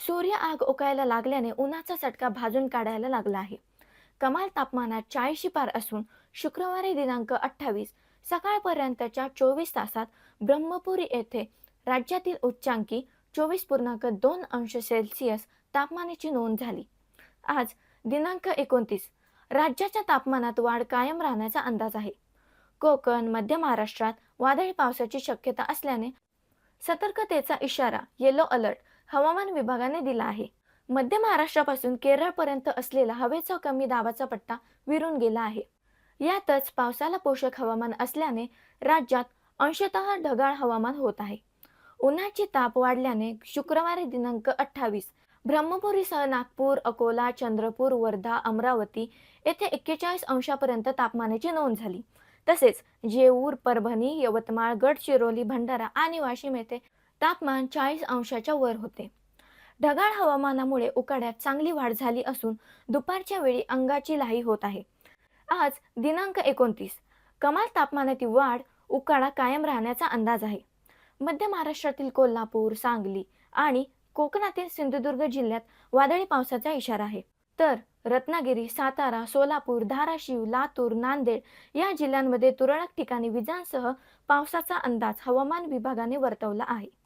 सूर्य आग ओकायला लागल्याने उन्हाचा चटका भाजून काढायला लागला आहे. कमाल तापमानात चाळीशी पार असून शुक्रवारी दिनांक अठ्ठावीस सकाळपर्यंतच्या चोवीस तासात ब्रह्मपुरी येथे राज्यातील उच्चांकी चोवीस पूर्णांक दोन अंश सेल्सिअस तापमानाची नोंद झाली. आज दिनांक एकोणतीस राज्याच्या तापमानात वाढ कायम राहण्याचा अंदाज आहे. कोकण मध्य महाराष्ट्रात वादळी पावसाची शक्यता असल्याने सतर्कतेचा इशारा येलो अलर्ट हवामान विभागाने दिला आहे. मध्य महाराष्ट्रापासून केरळपर्यंत असलेला हवेचा कमी दाबाचा पट्टा विरून गेला आहे. यातच पावसाला पोषक हवामान असल्याने राज्यात अंशतः ढगाळ हवामान होत आहे. उन्हाची ताप वाढल्याने शुक्रवारी दिनांक अठ्ठावीस ब्रह्मपुरीसह नागपूर अकोला चंद्रपूर वर्धा अमरावती येथे एक्केचाळीस अंशापर्यंत तापमानाची नोंद झाली. तसेच जेऊर परभणी यवतमाळ गडचिरोली भंडारा आणि वाशिम येथे तापमान चाळीस अंशाच्या वर होते. ढगाळ हवामानामुळे उकाड्यात चांगली वाढ झाली असून दुपारच्या वेळी अंगाची लाही होत आहे. आज दिनांक एकोणतीस. कमाल तापमानातील वाढ उकाडा कायम राहण्याचा अंदाज आहे. मध्य महाराष्ट्रातील कोल्हापूर सांगली आणि कोकणातील सिंधुदुर्ग जिल्ह्यात वादळी पावसाचा इशारा आहे. तर रत्नागिरी सातारा सोलापूर धाराशिव लातूर नांदेड या जिल्ह्यांमध्ये तुरळक ठिकाणी विजांसह पावसाचा अंदाज हवामान विभागाने वर्तवला आहे.